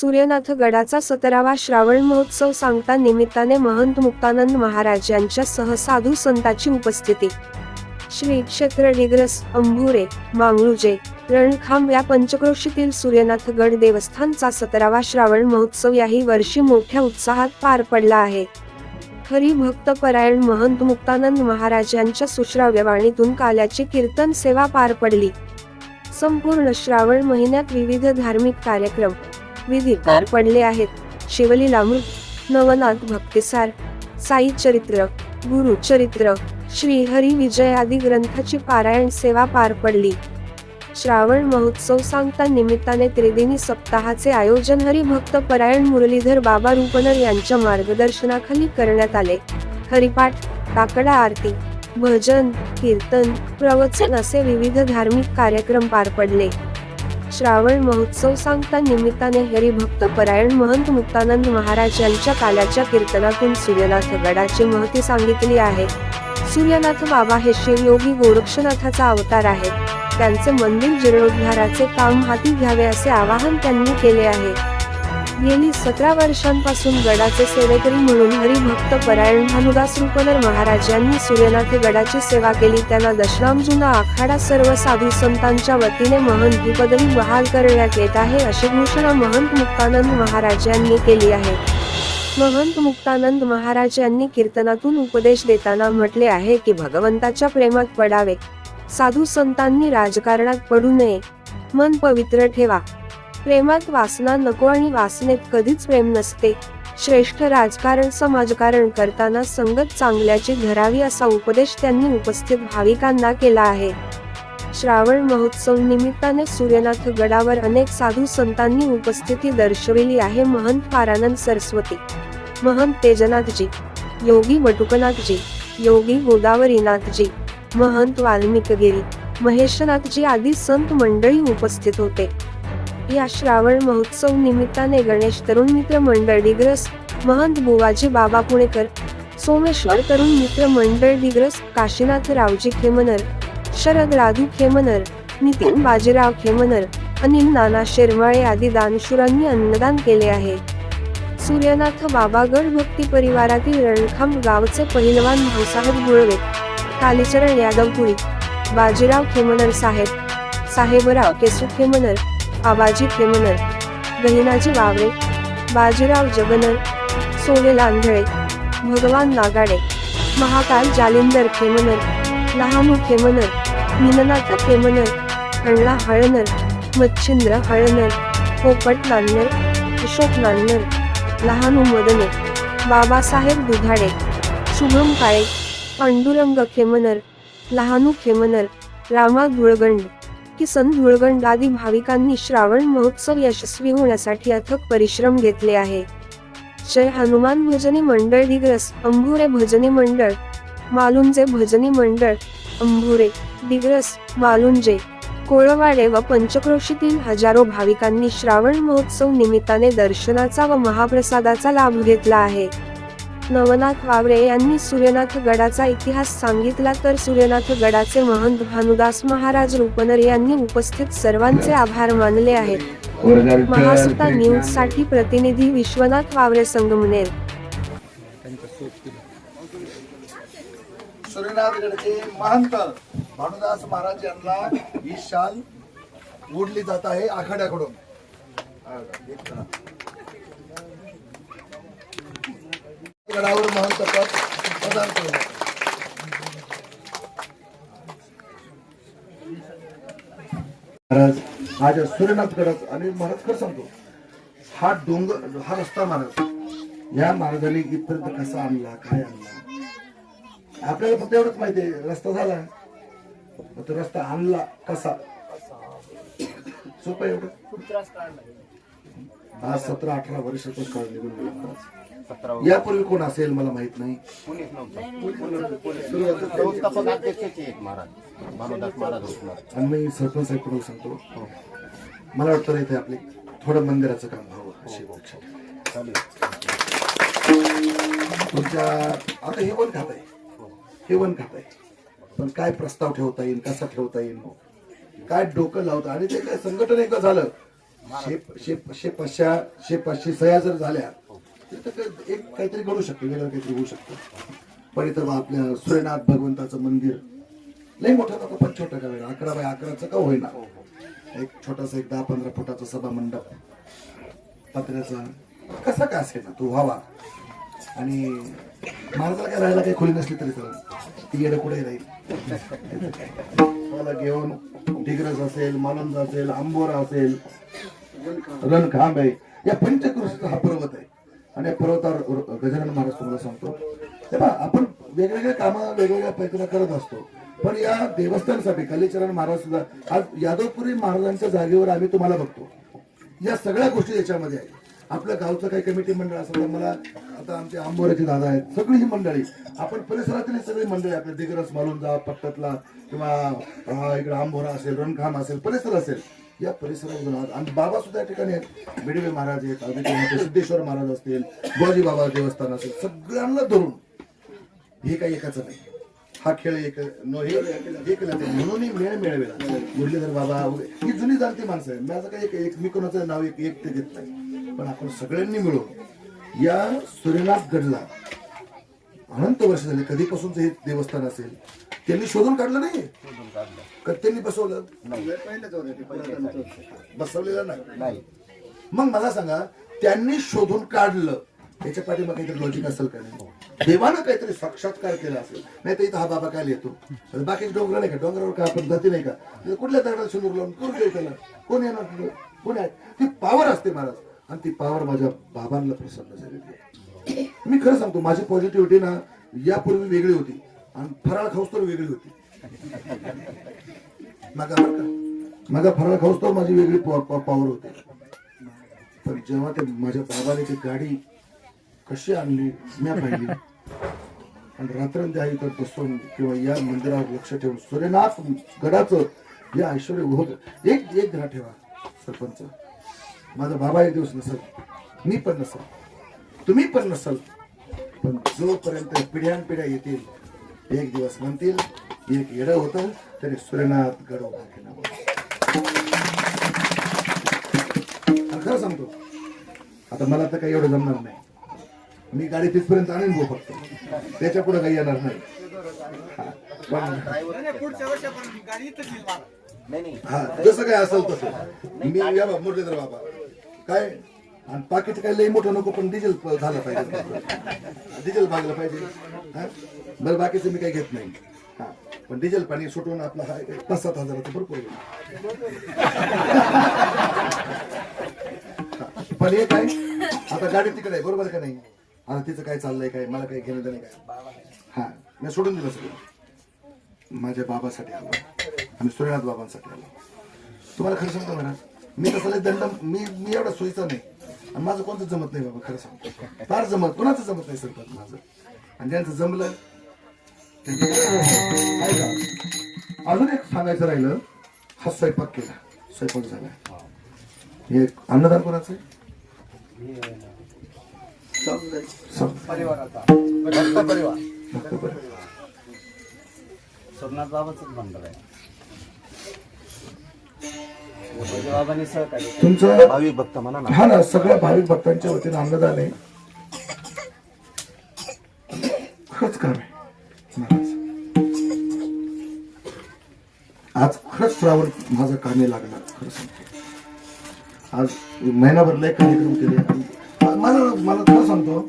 सूर्यनाथ गडाचा सतरावा श्रावण महोत्सव सांगता निमित्ताने महंत मुक्तानंद महाराज यांच्या सहसाधू संतांची उपस्थिती. श्री क्षेत्र डिग्रस अंभुरे मांगळुजे रणखांब या पंचक्रोशीतील सूर्यनाथ गड देवस्थानचा सतरावा श्रावण महोत्सव याही वर्षी मोठ्या उत्साहात पार पडला आहे. हरिभक्त परायण महंत मुक्तानंद महाराज यांच्या सुश्राव्य वाणीतून काल्याची कीर्तन सेवा पार पडली. संपूर्ण श्रावण महिन्यात विविध धार्मिक कार्यक्रम विधी पार पडले आहेत. शिवलीलामृत नवनाथ भक्तिसार साई चरित्र गुरु चरित्र श्री हरी विजय आदी ग्रंथाची पारायण सेवा पार पडली. श्रावण महोत्सव सांगता निमित्ताने त्रिदिनी सप्ताहाचे आयोजन हरिभक्त परायण मुरलीधर बाबा रुपनर यांच्या मार्गदर्शनाखाली करण्यात आले. हरिपाठ काकडा आरती भजन कीर्तन प्रवचन असे विविध धार्मिक कार्यक्रम पार पडले. श्रावण महोत्सव सांगता निमित्ताने हरिभक्त परायण महंत मुक्तानंद महाराज यांच्या काल्याच्या कीर्तनातून सूर्यनाथ गडाची महती सांगितली आहे. सूर्यनाथ बाबा हे शिवयोगी गोरक्षनाथाचा अवतार आहे त्यांचे मंदिर जीर्णोद्धाराचे काम हाती घ्यावे असे आवाहन त्यांनी केले आहे. गेली सतरा वर्षांपासून गडाचे सेवेकरी म्हणून हरिभक्त परायण भानुदास रुपनर महाराज यांनी सूर्यनाथ गडाची सेवा केली. त्यांना दशराम जुना आखाडा सर्व साधू संतांच्या वतीने महंत ही पदवी बहाल करण्यात येत आहे अशी घोषणा महंत मुक्तानंद महाराज यांनी केली आहे. महंत मुक्तानंद महाराज यांनी कीर्तनातून उपदेश देताना म्हटले आहे की भगवंताच्या प्रेमात पडावे. साधू संतांनी राजकारणात पडू नये. मन पवित्र ठेवा. प्रेमात वासना नको आणि वासनेत कधीच प्रेम नसते. श्रेष्ठ राजकारण समाजकारण करताना संगत चांगल्याची धरावी असा उपदेश त्यांनी उपस्थित भाविकांना केला आहे. श्रावण महोत्सव निमित्ताने सूर्यनाथ गडावर अनेक साधू संतांनी उपस्थिती दर्शविली आहे महंत पारानंद सरस्वती महंत तेजनाथजी योगी वटुकनाथजी योगी गोदावरीनाथजी महंत वाल्मिकगिरी महेशनाथजी आदी संत मंडळी उपस्थित होते. या श्रावण महोत्सव निमित्ताने गणेश तरुण मित्र मंडळ डिग्रस महंत बुवाजी बाबा पुणेकर सोमेश्वर तरुण मित्र मंडळ डिग्रस काशीनाथ रावजी खेमनर शरद राधू खेमनर नितीन बाजीराव खेमनर अनिल नाना शेरमाळे आदी दानशुरांनी अन्नदान केले आहे. सूर्यनाथ बाबागड भक्ती परिवारातील रणखांब गावचे पहिलवान भाऊसाहेब गुळवे कालीचरण यादवपुरी बाजीराव खेमनर साहेब साहेबराव केसू खेमनर आबाजी खेमनर गहिनाजी वावरे बाजीराव जगनर सोने लांधळे भगवान नागाडे महाकाल जालिंदर खेमनर लहानू खेमनर मीननाथ खेमनर अण्णा हळनर मच्छिंद्र हळनर पोपट नान्नर अशोक नान्नर लहानू मदने बाबासाहेब दुधाडे शुभम काळे पांडुरंग खेमनर लहानू खेमनर रामा धुळगंड किसन धुळगंड आदी भाविकांनी श्रावण महोत्सव यशस्वी होण्यासाठी अथक परिश्रम घेतले आहे. जय हनुमान भजनी मंडळ दिग्रस अंभुरे भजनी मंडळ मालुंजे भजनी मंडळ अंभुरे दिग्रस मालुंजे कोळवाडे व पंचक्रोशीतील हजारो भाविकांनी श्रावण महोत्सव निमित्ताने दर्शनाचा व महाप्रसादाचा लाभ घेतला आहे. नवनाथ वावरे यांनी सूर्यनाथ गडाचा इतिहास सांगितला तर सूर्यनाथ गडाचे महंत भानुदास महाराज रुपनर यांनी उपस्थित सर्वांचे आभार मानले आहेत. महासत्ता न्यूजसाठी प्रतिनिधी विश्वनाथ वावरे संगमनेर. सूर्यनाथगडचे महंत भानुदास महाराज यांना ही शाल ओढली जात आहे आखाड्याकडून हा, एक करा. गडावर महंत पद प्रदान केलं महाराज आज सूर्यनाथ गडाच आणि महाराज खरं सांगतो हा डोंगर हा रस्ता महाराज या मार्गाने इथपर्यंत कसा आणला काय आणला? आपल्याला फक्त एवढंच माहिती आहे रस्ता झाला. मग तो रस्ता आणला कसा? सोपं एवढं? आज सतरा अठरा वर्षाचा काळ निघून गेला महाराज यापूर्वी कोण असेल मला माहीत नाही. आणि मी सरपंच साहेब सांगतो. मला वाटतं इथे आपले थोडं मंदिराचं काम व्हावं अशी तुमच्या आता हे वन खात आहे. हे वन खात आहे. पण काय प्रस्ताव ठेवता येईल? कसा ठेवता येईल? काय डोकं लावता? आणि ते काय संघटन एकदा झालं. शे शे पाचशे शे पाचशे सह्या जर झाल्या तर ते एक काहीतरी घडू शकतं वेगळं काहीतरी होऊ शकतं. पण इथं बा आपल्या सूर्यनाथ भगवंताचं मंदिर लई मोठं नको पण छोटं का वेगळं अकरा बाय अकराचं का होईना. एक छोटासा एक दहा पंधरा फुटाचा सभा मंडप. पत्र्याचा. कसा काय असेल ना तो व्हावा. आणि महाराजाला काय राहायला काही खोली नसली तरी चालेल. ती येणं कुठे राहील मला घेऊन डिग्रस असेल मालंद असेल आंबोरा असेल रणखांब आहे. या पंचकृषीचा हा पर्वत आहे. आणि या पर्वतावर गजानन महाराज तुम्हाला सांगतो. तेव्हा आपण वेगवेगळे कामं वेगवेगळ्या प्रयत्न करत असतो. पण या देवस्थानसाठी कालीचरण महाराज सुद्धा आज यादवपुरी महाराजांच्या जागेवर आम्ही तुम्हाला बघतो. या सगळ्या गोष्टी याच्यामध्ये आहेत. आपल्या गावचं काही कमिटी मंडळ असेल मला आता आमचे आंबोऱ्याचे दादा आहेत सगळी ही मंडळी. आपण परिसरातील सगळी मंडळी आपल्या दिग्रस जा पट्ट्यातला किंवा इकडे आंबोरा असेल रणखाम असेल परिसर असेल. या परिसरात आणि बाबा सुद्धा या ठिकाणी आहेत. बिडवे महाराज आहेत अगदी सिद्धेश्वर महाराज असतील गोजी बाबा देवस्थान असेल सगळ्यांना धरून. हे काही एकाच नाही. हा खेळ एक हे एकलाच आहे. म्हणून मेळ मिळवेला. मुरलीधर बाबा वगैरे ही जुनी जाणती माणसं आहे माझं काही एक- एक मी कोणाचं नाव एक एक ते देत नाही. पण आपण सगळ्यांनी मिळून या सूर्यनाथ गडला अनंत वर्ष झाले. कधीपासूनच हे देवस्थान असेल त्यांनी शोधून काढलं नाही? शोधून काढलं. का त्यांनी बसवलं? बसवलेलं नाही? नाही. मग मला सांगा त्यांनी शोधून काढलं. त्याच्या पाठीमागे काहीतरी लॉजिक असेल का नाही? देवानं काहीतरी साक्षात्कार केला असेल. नाही तर इथं हा बाबा काय येतो बाकीचे डोंगर नाही का? डोंगरावर काय पद्धती नाही का? कुठल्या दगडात सुंदर लावून कोण देऊ त्याला? कोण येणार? कोण आहे? ती पावर असते महाराज. आणि ती पावर माझ्या बाबांना प्रसन्न आहे. मी खरं सांगतो माझी पॉझिटिव्हिटी ना यापूर्वी वेगळी होती. आणि फराळ खाऊस तर वेगळी होती. माझा माझा फराळ खाऊस तर माझी वेगळी पॉवर होती. पण जेव्हा ते माझ्या बाबाने ती गाडी कशी आणली म्या पाहिली. आणि रात्रंद्या इथं बसून किंवा या मंदिरावर लक्ष ठेवून सूर्यनाथ गडाचं हे ऐश्वर होत. एक एक घरा ठेवा सरपंच. माझा बाबा एक दिवस नसल. मी पण नसल. तुम्ही पण नसल. पण जोपर्यंत पिढ्यान पिढ्या येतील एक दिवस म्हणतील एक येडं होतं तरी सूर्यनाथ गड उभा केला खरं सांगतो आता मला तर काही एवढं जमणार नाही. मी गाडी तिथपर्यंत आणेन गो फक्त. त्याच्या पुढे काही येणार नाही. हा, जसं काय असेल तसं. मी या बा मुरलीधर बाबा. काय? आणि पाकिट काय लई मोठं नको पण डिझेल झालं पाहिजे. डिझेल भागलं पाहिजे. बरं बाकीचं मी काही घेत नाही. हां. पण डिझेल पाणी सुटून आपला हा पाच सात हजाराचं भरपूर पण हे काय? आता गाडी तिकडे आहे बरोबर का नाही? आता तिचं काय चाललंय काय? मला काही घेणं देणं काय हा. मी सोडून दिलं सगळं. माझ्या बाबासाठी आलो. आणि सूर्यनाथ बाबांसाठी आलो. तुम्हाला खरं सांगतो म्हणा मी तसं दंड मी मी एवढा सोयीचा नाही. आणि माझं कोणतं जमत नाही बाबा खरं सांगतो. फार जमत कोणाचं जमत नाही सरपंच माझं. आणि ज्यांचं जमलं ते- ऐका अजून एक सांगायचं राहिलं हा स्वयंपाक केला. स्वयंपाक झाला. हे अन्नदान कोणाचं आहे? सम- भक्त परिवार. फक्त बरं. सोमनाथ बाबाच मंडळ आहे. बाबांनी सहकार्य केलं. तुमचं भाविक भक्त म्हणा ना. हा ना सगळ्या भाविक भक्तांच्या वतीने अन्नदान आहे. खरंच काम आहे. महाराज आज खरंच श्रावण माझा कामी लागला खरं सांगतो. आज महिनाभर लय कार्यक्रम केले. आणि मला मला खरं सांगतो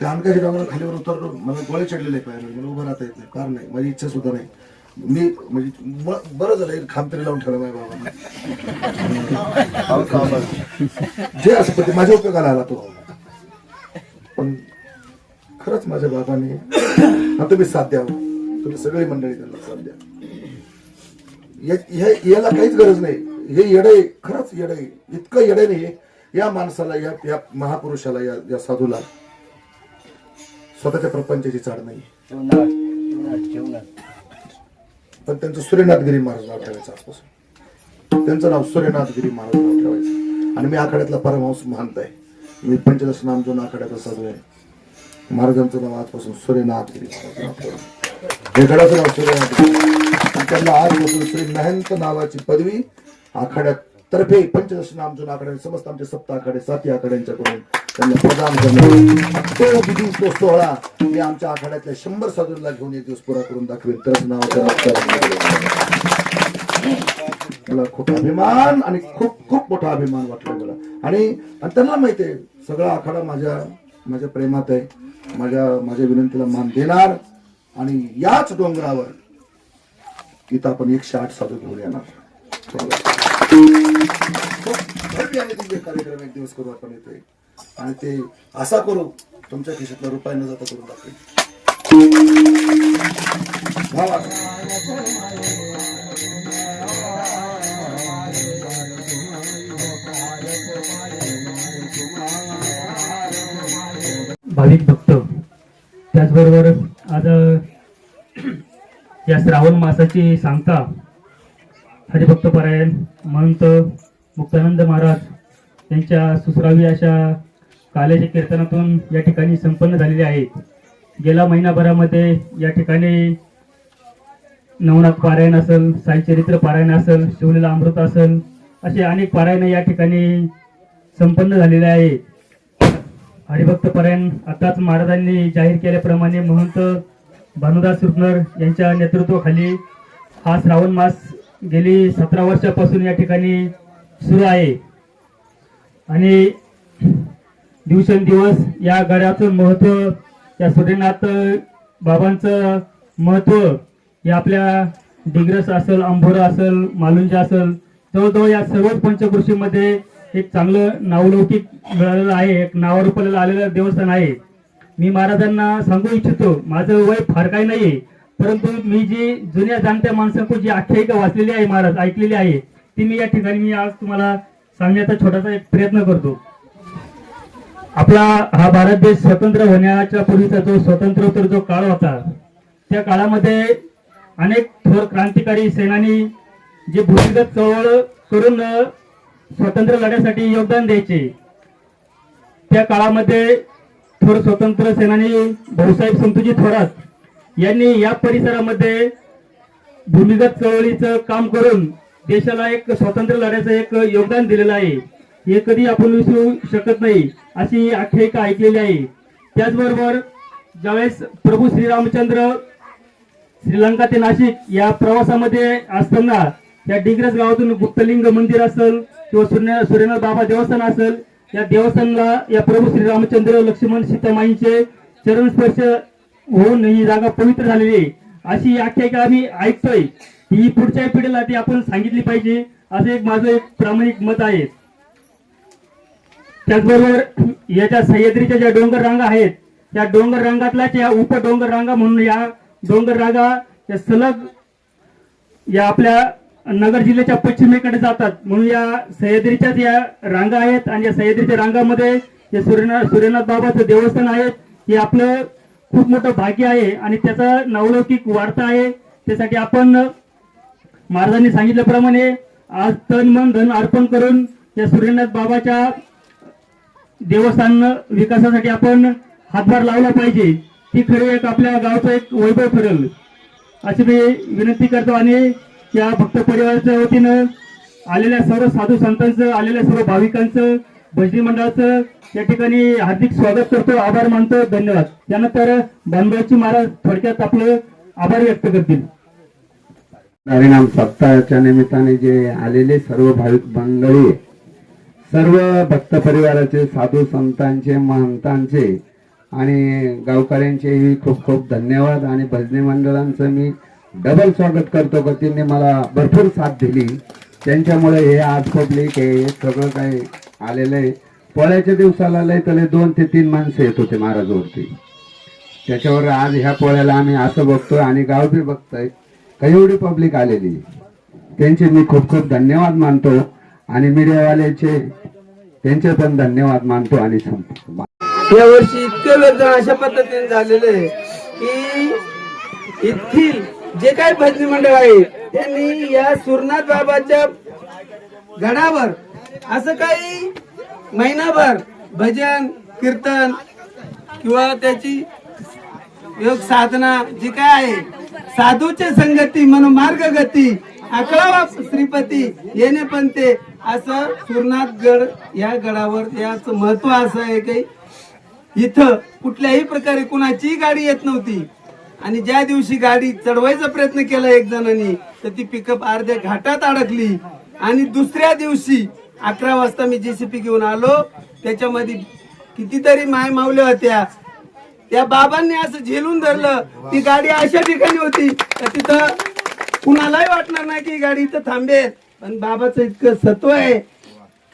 त्या अनकाशी डोंगरा खालीवर उतरलो मला गोळे चढलेले पाहिजे मला उभं राहता येत नाही कार नाही. माझी इच्छा सुद्धा नाही. मी म्हणजे ब- बरं झालं एक खांब तरी लावून ठेवलं माझ्या बाबांना. जे असं पण ते माझ्या उपयोगाला आला तो पण खरंच माझ्या बाबाने हा तुम्ही साथ द्या तुम्ही सगळी मंडळी त्यांना साथ द्या. या- याला काहीच गरज नाही. हे येडे खरंच येडे. इतकं येडे नाही या माणसाला या या महापुरुषाला या या साधूला स्वतःच्या प्रपंचाची चाड नाही. जीवनात जीवनात जीवनात पण त्यांचं सूर्यनाथगिरी महाराज नाव ठेवायचं आजपासून. त्यांचं नाव सूर्यनाथगिरी महाराज नाव ठेवायचं. आणि मी आखाड्यातला परमहंस महंत आहे. मी पंचदश नाम जो आखाड्याचा साधू आहे. महाराजांचं नाव आजपासून सूर्यनाथगिरी महाराज नाव नाव सूर्यनाथगिरी. त्यांना आजपासून श्री महंत नावाची पदवी आखाड्यात तर्फे पंचदश नामजून आकडे समस्त आमचे सप्त आखाडे साती आखाड्यांच्याकडून त्यांना प्रदान करणे तो विधी तो सोहळा मी आमच्या आखाड्यातल्या शंभर साधूंना घेऊन एक दिवस पुरा करून दाखवेल. तरच नाव मला खूप अभिमान आणि खूप खूप मोठा अभिमान वाटला मला. आणि आणि त्यांना माहिती आहे सगळा आखाडा माझ्या माझ्या प्रेमात आहे. माझ्या माझ्या विनंतीला मान देणार आणि याच डोंगरावर इथं आपण एकशे आठ साधू घेऊन येणार. खूप कार्यक्रम एक दिवस करू आपण येतोय आणि ते असा करू तुमच्या खिशातला रुपये न जाता करून दाखवेल भाविक भक्त त्याचबरोबर आज या श्रावण मासाची सांगता हरिभक्त परायण महंत मुक्तानंद महाराज यांच्या सुसरावी अशा काल्याच्या कीर्तनातून या ठिकाणी संपन्न झालेले आहे गेल्या महिनाभरामध्ये या ठिकाणी नवनाथ पारायण असेल साईचरित्र पारायण असेल शिवलेला अमृत असेल असे अनेक पारायण या ठिकाणी संपन्न झालेले आहे हरिभक्त पारायण आताच महाराजांनी जाहीर केल्याप्रमाणे महंत भानुदास सुपनर यांच्या नेतृत्वाखाली हा श्रावण मास गेली सतरा वर्षापासून या ठिकाणी सुरू आहे. आणि दिवसेंदिवस या गडाचं महत्त्व या सूर्यनाथ बाबांचं महत्त्व हे आपल्या डिग्रस असेल अंभोरा असेल मालुंजा असेल जवळजवळ या सर्वच पंचकृषीमध्ये एक चांगलं नावलौकिक मिळालेलं आहे एक नावारूपाला आलेलं देवस्थान आहे. मी महाराजांना सांगू इच्छितो माझं वय फार काही नाही परंतु मी जी जुन्या जाणत्या माणसांकडून जी आख्यायिका वाचलेली आहे महाराज ऐकलेली आहे ती मी या ठिकाणी मी आज तुम्हाला सांगण्याचा छोटासा एक प्रयत्न करतो. आपला हा भारत देश स्वतंत्र होण्याच्या पूर्वीचा जो स्वतंत्रोत्तर जो काळ होता त्या काळामध्ये अनेक थोर क्रांतिकारी सेनानी जे भूमिगत चळवळ करून स्वतंत्र लढ्यासाठी योगदान द्यायचे. त्या काळामध्ये थोर स्वतंत्र सेनानी भाऊसाहेब संतोजी थोरात यांनी या परिसरामध्ये भूमिगत चळवळीचं काम करून देशाला एक स्वतंत्र लढ्याचं एक योगदान दिलेलं आहे. हे कधी आपण विसरू शकत नाही अशी आख्यायिका ऐकलेली आहे. त्याचबरोबर ज्यावेळेस प्रभू श्रीरामचंद्र श्रीलंका ते नाशिक या प्रवासामध्ये असताना या डिग्रस गावातून गुप्तलिंग मंदिर असेल किंवा सूर्य सूर्यनाथ बाबा देवस्थान असेल या देवस्थानला या प्रभू श्रीरामचंद्र लक्ष्मण सीतामाईंचे चरण स्पर्श होऊन ही जागा पवित्र झालेली आहे. अशी आख्यायिका आम्ही ऐकतोय. ही पुढच्या पिढीला ती आपण सांगितली पाहिजे असं एक माझं एक प्रामाणिक मत आहे. त्याचबरोबर याच्या सह्याद्रीच्या ज्या डोंगर रांगा आहेत त्या डोंगर रांगातल्याच या उप डोंगर रांगा म्हणून या डोंगर रांगा या सलग या आपल्या नगर जिल्ह्याच्या पश्चिमेकडे जातात. म्हणून या सह्याद्रीच्याच या रांगा आहेत आणि या सह्याद्रीच्या रांगामध्ये हे सूर्यनाथ सूर्यनाथ बाबाचं देवस्थान आहे हे आपलं खूप मोठं भाग्य आहे आणि त्याचा नवलौकिक वाढता आहे. त्यासाठी आपण महाराजांनी सांगितल्याप्रमाणे आज तन मन धन अर्पण करून या सूर्यनाथ बाबाच्या देवस्थान विकासासाठी आपण हातभार लावला पाहिजे. ती खरे एक आपल्या गावचं एक वैभव ठरेल. अशी मी विनंती करतो आणि या भक्त परिवाराच्या वतीनं आलेल्या सर्व साधू संतांचं आलेल्या सर्व भाविकांचं भजनी मंडळाचं या ठिकाणी हार्दिक स्वागत करतो आभार मानतो धन्यवाद. त्यानंतर बांधवाची महाराज थोडक्यात आपलं आभार व्यक्त करतील. परिणाम सप्ताहाच्या निमित्ताने जे आलेले सर्व भाविक मंडळी सर्व भक्त परिवाराचे साधू संतांचे महंतांचे आणि गावकऱ्यांचेही खूप खूप धन्यवाद आणि भजनी मंडळांचं मी डबल स्वागत करतो. का त्यांनी मला भरपूर साथ दिली. त्यांच्यामुळे हे आज पब्लिक आहे हे सगळं काही आलेलं आहे. पोळ्याच्या दिवसाला लय तर दोन ते तीन माणसं येत होते महाराजवरती. त्याच्यावर आज ह्या पोळ्याला आम्ही असं बघतोय आणि गाव बी बघतोय. काही एवढी पब्लिक आलेली त्यांचे मी खूप खूप धन्यवाद मानतो. आणि मीडियावाल्याचे त्यांचे पण धन्यवाद मानतो आणि संपतो. या वर्षी इतकं वर्धन अशा पद्धतीने झालेलं आहे की येथील जे काही भजनी मंडळ आहे त्यांनी या सुरनाथ बाबाच्या गडावर असं काही महिनाभर भजन कीर्तन किंवा त्याची योग साधना जी काय आहे साधूचे संगती म्हणून मार्गगती अकळावा श्रीपती येणे पण ते असं सुरनाथ गड या गडावर याच महत्त्व असं आहे की इथं कुठल्याही प्रकारे कुणाचीही गाडी येत नव्हती. आणि ज्या दिवशी गाडी चढवायचा प्रयत्न केला एक जणांनी तर ती पिकअप अर्ध्या घाटात अडकली. आणि दुसऱ्या दिवशी अकरा वाजता मी जेसीपी घेऊन आलो. त्याच्यामध्ये कितीतरी माय मावल्या होत्या. त्या बाबांनी असं झेलून धरलं. ती गाडी अशा ठिकाणी होती तर तिथं कुणालाही वाटणार नाही की गाडी इथं थांबेल. पण बाबाचं इतकं सत्व आहे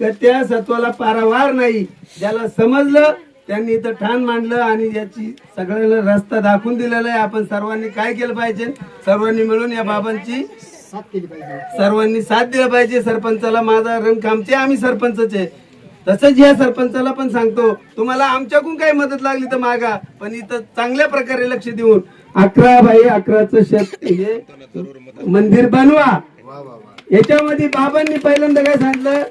का त्या सत्वाला पारावार नाही. ज्याला समजलं त्यांनी इथं ठाण मांडलं आणि याची सगळ्याला रस्ता दाखवून दिलेला आहे. आपण सर्वांनी काय केलं पाहिजे? सर्वांनी मिळून या बाबांची सर्वांनी साथ दिला पाहिजे. सरपंचाला माझा रण कामचे आम्ही सरपंचच आहे. तसंच या सरपंचाला पण सांगतो तुम्हाला आमच्याकडून काही मदत लागली तर मागा पण इथं चांगल्या प्रकारे लक्ष देऊन अकरा बाई अकराचं शेत हे मंदिर बनवा. याच्यामध्ये बाबांनी पहिल्यांदा काय सांगितलं?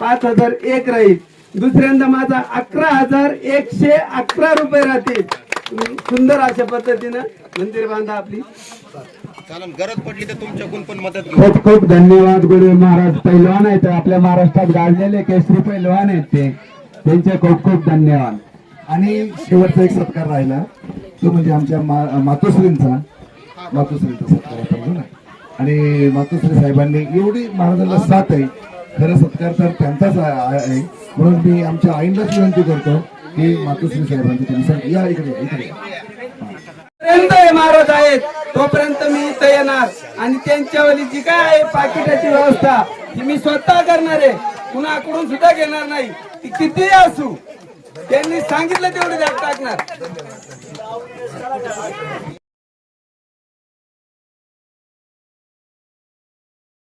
पाच हजार एक राहील. दुसऱ्यांदा माझा अकरा हजार एकशे अकरा रुपये राहतील. सुंदर अशा पद्धतीनं मंदिर बांधा आपली. गरज पडली तर तुमच्याकडून पण मदत खूप खूप धन्यवाद गुरु महाराज. पैलवान आहेत आपल्या महाराष्ट्रात गाजलेले केसरी पैलवान आहेत ते. त्यांचे खूप खूप धन्यवाद. आणि शेवटचा एक सत्कार राहिला. तो म्हणजे आमच्या मा- मातोश्रींचा. मातोश्रींचा सत्कार आणि मातोश्री साहेबांनी एवढी महाराजांना साथ आहे. खरं सत्कार तर त्यांचाच आहे. म्हणून मी आमच्या आईंनाच विनंती करतो की मातोश्री साहेबांची तुम्ही या इकडे इकडे महाराज आहेत. तोपर्यंत मी इथं येणार. आणि त्यांच्यावाली जी काय आहे पाकिटाची व्यवस्था ती मी स्वतः करणार आहे. कुणाकडून सुद्धा घेणार नाही. ती कितीही असू? त्यांनी सांगितलं तेवढी द्यात टाकणार.